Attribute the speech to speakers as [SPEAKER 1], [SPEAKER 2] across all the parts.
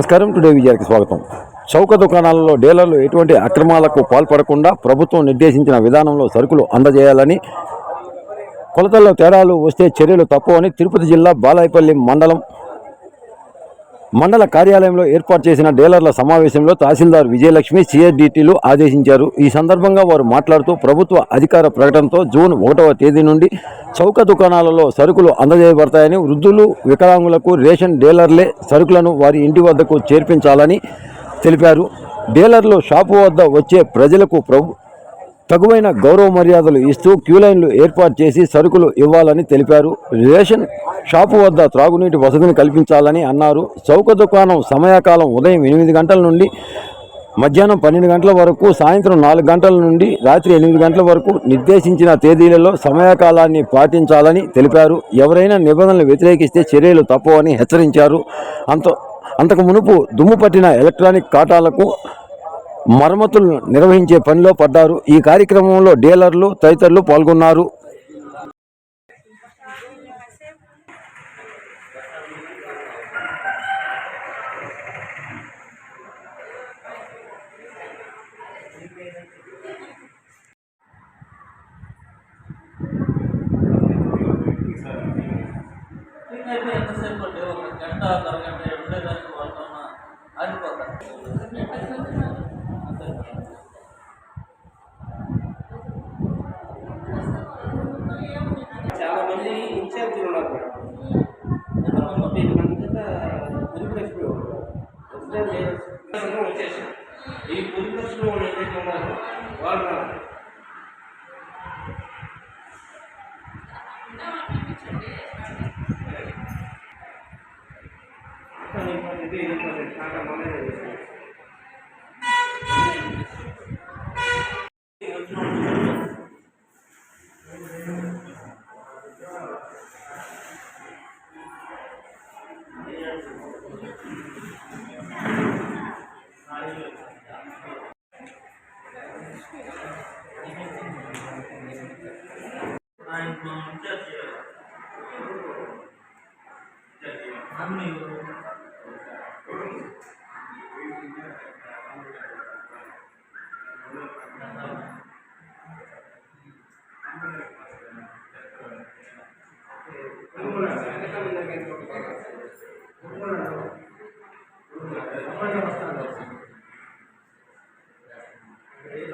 [SPEAKER 1] నమస్కారం టుడే విజయానికి స్వాగతం. చౌక దుకాణాలలో డీలర్లు ఎటువంటి అక్రమాలకు పాల్పడకుండా ప్రభుత్వం నిర్దేశించిన విధానంలో సరుకులు అందజేయాలని కొలతల్లో తేడాలు వస్తే చర్యలు తప్పవని తిరుపతి జిల్లా బాలాయపల్లి మండలం మండల కార్యాలయంలో ఏర్పాటు చేసిన డీలర్ల సమావేశంలో తహసీల్దార్ విజయలక్ష్మి సిఎస్డిటీలు ఆదేశించారు. ఈ సందర్భంగా వారు మాట్లాడుతూ ప్రభుత్వ అధికార ప్రకటనతో జూన్ ఒకటవ తేదీ నుండి చౌక దుకాణాలలో సరుకులు అందజేయబడతాయని వృద్ధులు వికలాంగులకు రేషన్ డీలర్లే సరుకులను వారి ఇంటి వద్దకు చేర్పించాలని తెలిపారు. డీలర్లు షాపు వద్ద వచ్చే ప్రజలకు ప్రభు తగువైన గౌరవ మర్యాదలు ఇస్తూ క్యూలైన్లు ఏర్పాటు చేసి సరుకులు ఇవ్వాలని తెలిపారు. రేషన్ షాపు వద్ద త్రాగునీటి వసతిని కల్పించాలని అన్నారు. చౌక దుకాణం సమయకాలం ఉదయం ఎనిమిది గంటల నుండి మధ్యాహ్నం పన్నెండు గంటల వరకు సాయంత్రం నాలుగు గంటల నుండి రాత్రి ఎనిమిది గంటల వరకు నిర్దేశించిన తేదీలలో సమయకాలాన్ని పాటించాలని తెలిపారు. ఎవరైనా నిబంధనలు వ్యతిరేకిస్తే చర్యలు తప్పవని హెచ్చరించారు. అంత అంతకు మునుపు దుమ్ము పట్టిన ఎలక్ట్రానిక్ కాటాలకు మరమ్మతులు నిర్వహించే పనిలో పడ్డారు. ఈ కార్యక్రమంలో డీలర్లు తదితరులు పాల్గొన్నారు.
[SPEAKER 2] గంట అరగంట ఉండేదానికి వాళ్ళకన్నా ఆగిపోతారు
[SPEAKER 3] చాలా మంది ఇన్ఛార్జీలు ఉన్నారు మేడం ఎంతమంది ఒక ఐదు మంది కింద పులిపక్షులు వచ్చేసాం ఈ పురుషులు వాళ్ళు ఏదైతే ఉన్నారో వాళ్ళు కానీ ఇది కాక మనమే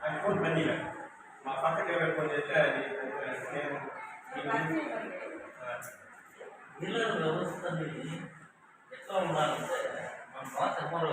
[SPEAKER 2] ఆయన
[SPEAKER 4] ఫోన్ బంద్ చేయాలి మా పక్కకి ఎవరు ఫోన్ చేస్తే అది నేను
[SPEAKER 2] డీలర్ వ్యవస్థని ఎట్లా ఉండాలంటే మన బాగా చెప్పరు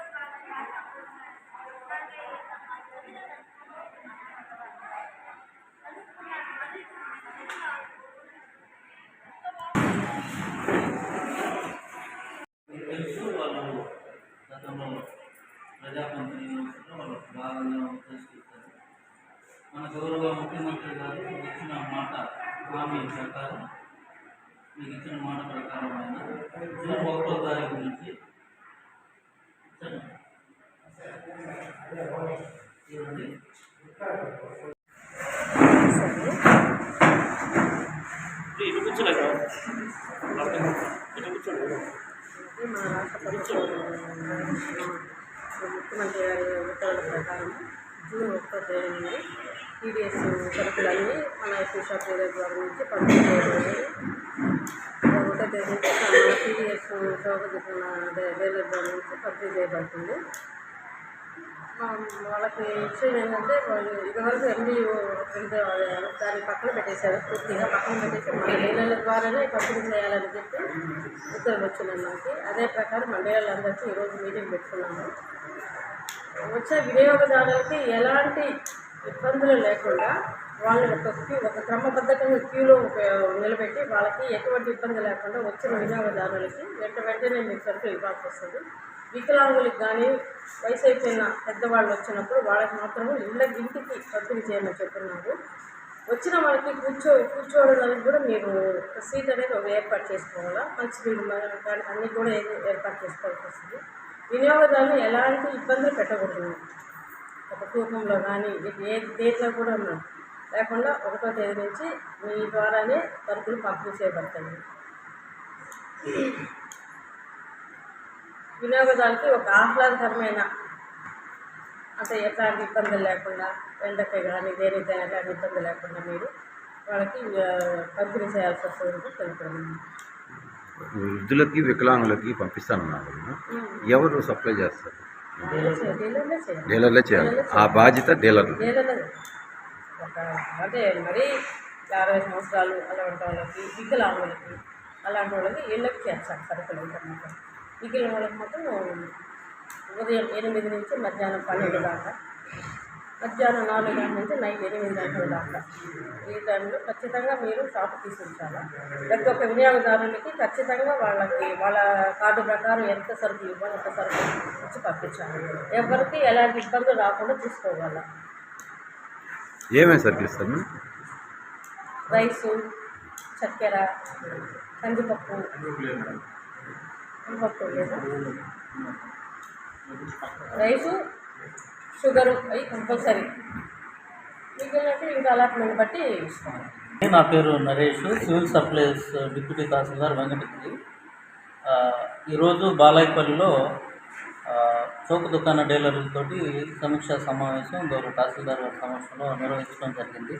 [SPEAKER 2] హామీ ప్రకారం మీకు ఇచ్చిన మాట ప్రకారం ఆయన జూన్ ఒకటో తారీఖు నుంచి. చూడండి
[SPEAKER 3] ఇటు కూర్చోలేదు ఇటు కూర్చోండి
[SPEAKER 5] ఇది మా రాష్ట్ర ప్రభుత్వం ముఖ్యమంత్రి గారి ఉత్తర్వుల ప్రకారం జూన్ ఒకటో తేదీ టీవీఎస్ సరుకులన్నీ మన ఎస్సీ షాప్ ద్వారా నుంచి పంపిణీ చేయబడింది ఒకటో తేదీ మన డైలర్ ద్వారా నుంచి పంపిణీ చేయబడుతుంది. వాళ్ళకి విషయం ఏంటంటే ఇదివరకు ఎంబీఓ దాన్ని పక్కన పెట్టేశారు. పూర్తిగా పక్కన పెట్టేసి మన ద్వారానే పంపిణీ చేయాలని చెప్పి ఉత్తర్వులు వచ్చినాయి మనకి అదే ప్రకారం మన ఈరోజు మీటింగ్ పెట్టుకున్నాము. వచ్చే వినియోగదారులకి ఎలాంటి ఇబ్బందులు లేకుండా వాళ్ళని ఒక ఒక క్రమబద్ధంగా క్యూలో నిలబెట్టి వాళ్ళకి ఎటువంటి ఇబ్బంది లేకుండా వచ్చిన వినియోగదారులకి వెంట వెంటనే మీకు సరుకులు ఇవ్వాల్సి వస్తుంది. వికలాంగులకు కానీ వయసు అయిపోయిన పెద్దవాళ్ళు వచ్చినప్పుడు వాళ్ళకి మాత్రం ఇళ్ళ ఇంటికి పంపిణీ చేయమని చెప్తున్నారు. వచ్చిన వాళ్ళకి కూర్చో కూర్చోవడానికి కూడా మీరు ఒక సీట్ అనేది ఒక ఏర్పాటు చేసుకోవాలా? మంచినీళ్ళు మ- కానీ అన్నీ కూడా ఏర్పాటు చేసుకోవాల్సి వస్తుంది. వినియోగదారులు ఎలాంటి ఇబ్బందులు పెట్టకూడదు. ఒక తూకంలో కానీ ఏ దేంట్లో కూడా ఉన్నాం లేకుండా ఒకటో తేదీ నుంచి మీ ద్వారానే సరుకులు పంపిణీ చేయబడతాయి. వినియోగదారులకి ఒక ఆహ్లాదకరమైన అంటే ఎట్లాంటి ఇబ్బందులు లేకుండా ఎండకి కానీ దేనికైనా కానీ ఇబ్బంది లేకుండా మీరు వాళ్ళకి పంపిణీ చేయాల్సి వస్తుంది తెలుపుతున్నాను.
[SPEAKER 1] వృద్ధులకి వికలాంగులకి పంపిస్తానన్నారు కదా. ఎవరు సప్లై చేస్తారు?
[SPEAKER 5] డీలర్లే చేయాలి.
[SPEAKER 1] ఆ బాధ్యత డీలర్లు.
[SPEAKER 5] అంటే మరి అరవై సంవత్సరాలు అలాంటి వాళ్ళకి వికలాంగులకి అలాంటి వాళ్ళకి ఇళ్ళకి చేస్తారు సరుకులు ఇంటర్నెట్ మిగిలిన వాళ్ళకి మాత్రం ఉదయం ఎనిమిది నుంచి మధ్యాహ్నం పన్నెండు దాకా మధ్యాహ్నం నాలుగు గంటల నుంచి నైట్ ఎనిమిది గంటల దాకా ఈ టైంలో ఖచ్చితంగా మీరు షాప్ తీసుకుంటారా ప్రతి ఒక్క వినియోగదారులకి ఖచ్చితంగా వాళ్ళకి వాళ్ళ కార్డు ప్రకారం ఎంత సరుకు ఇవ్వాలి అంత సరుకు ఇచ్చి పంపించాలి. ఎవరికి ఎలాంటి ఇబ్బందులు రాకుండా చూసుకోవాలి.
[SPEAKER 1] ఏమేమి సరుకులు ఇస్తారు మేడం?
[SPEAKER 5] రైసు చక్కెర కందిపప్పు. కందిపప్పు లేదా? రైసు షుగరు అవి కంపల్సరీ. మిగిలినట్టు ఇంకా అలాట్మెంట్ బట్టి ఇస్తాను.
[SPEAKER 2] నా పేరు Naresh civil supplies deputy tahsildar Venkatagiri. ఈరోజు బాలాయపల్లిలో చౌక దుకాణ డీలర్లతోటి సమీక్షా సమావేశం గౌరవ తహసీల్దార్ గారి సమక్షంలో నిర్వహించడం జరిగింది.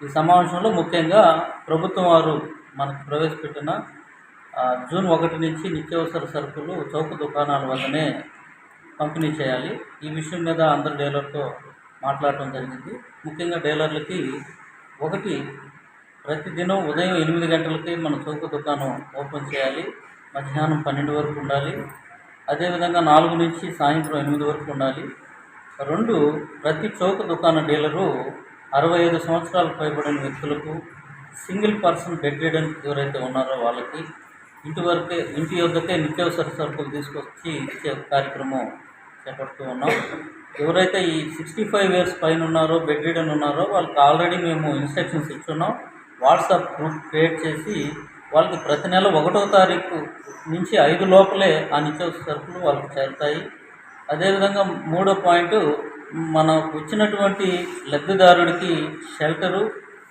[SPEAKER 2] ఈ సమావేశంలో ముఖ్యంగా ప్రభుత్వం వారు మనకు ప్రవేశపెట్టిన జూన్ ఒకటి నుంచి నిత్యావసర సరుకులు చౌక దుకాణాల వద్దనే పంపిణీ చేయాలి. ఈ విషయం మీద అందరు డీలర్తో మాట్లాడటం జరిగింది. ముఖ్యంగా డీలర్లకి ఒకటి ప్రతిదినం ఉదయం ఎనిమిది గంటలకి మన చౌక దుకాణం ఓపెన్ చేయాలి. మధ్యాహ్నం పన్నెండు వరకు ఉండాలి. అదేవిధంగా నాలుగు నుంచి సాయంత్రం ఎనిమిది వరకు ఉండాలి. రెండు ప్రతి చౌక దుకాణ డీలరు అరవై ఐదు సంవత్సరాలు పైబడిన వ్యక్తులకు సింగిల్ పర్సన్ బెడ్ రిడన్ ఎవరైతే ఉన్నారో వాళ్ళకి ఇంటి వరకే ఇంటి వద్దకే నిత్యావసర సరుకులు తీసుకొచ్చి ఇచ్చే కార్యక్రమం చేపడుతూ ఉన్నాం. ఎవరైతే ఈ సిక్స్టీ ఫైవ్ ఇయర్స్ పైన ఉన్నారో బెడ్ రీడన్ ఉన్నారో వాళ్ళకి ఆల్రెడీ మేము ఇన్స్ట్రక్షన్స్ ఇచ్చున్నాం. వాట్సాప్ గ్రూప్ క్రియేట్ చేసి వాళ్ళకి ప్రతి నెల ఒకటో తారీఖు నుంచి ఐదు లోపలే ఆ నిత్యావసర సరుకులు వాళ్ళకి చేరుతాయి. అదేవిధంగా మూడో పాయింట్ మనకు వచ్చినటువంటి లబ్ధిదారుడికి షెల్టరు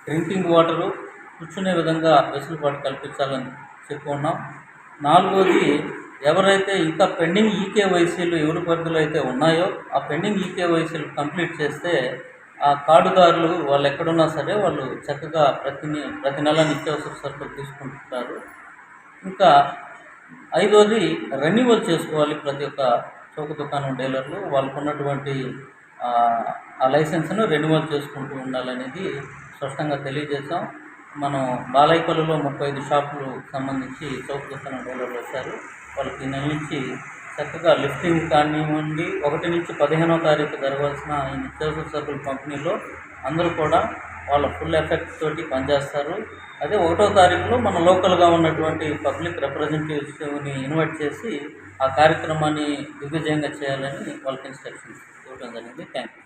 [SPEAKER 2] డ్రింకింగ్ వాటరు కూర్చునే విధంగా వెసులుబాటు కల్పించాలని చెప్పుకున్నాం నాలుగోది ఎవరైతే ఇంకా పెండింగ్ ఈకేవైసీలు ఎవరి పరిధిలో అయితే ఉన్నాయో ఆ పెండింగ్ ఈకేవైసీలు కంప్లీట్ చేస్తే ఆ కార్డుదారులు వాళ్ళు ఎక్కడున్నా సరే వాళ్ళు చక్కగా ప్రతి నె- ప్రతి నెల నిత్యావసర సరుకులు తీసుకుంటుంటారు. ఇంకా ఐదోది రెన్యువల్ చేసుకోవాలి ప్రతి ఒక్క చౌక దుకాణం డీలర్లు. వాళ్ళకు ఉన్నటువంటి ఆ, లైసెన్స్ను రెన్యువల్ చేసుకుంటూ ఉండాలనేది స్పష్టంగా తెలియజేశాం. మనం బాలైపల్లిలో ముప్పై ఐదు షాపులు సంబంధించి చౌక దుకాణం డీలర్లు వచ్చారు. వాళ్ళకి ఈ నెల నుంచి చక్కగా లిఫ్టింగ్ కానివ్వండి ఒకటి నుంచి పదిహేనో తారీఖు జరగాల్సిన ఈ నిత్యావసర సరుకుల పంపిణీలో అందరూ కూడా వాళ్ళ ఫుల్ ఎఫెక్ట్ తోటి పనిచేస్తారు. అదే ఒకటో తారీఖులో మన లోకల్గా ఉన్నటువంటి పబ్లిక్ రిప్రజెంటేటివ్స్ని ఇన్వైట్ చేసి ఆ కార్యక్రమాన్ని దిగ్విజయంగా చేయాలని వాళ్ళకి ఇన్స్ట్రక్షన్స్ ఇవ్వడం జరిగింది. Thank you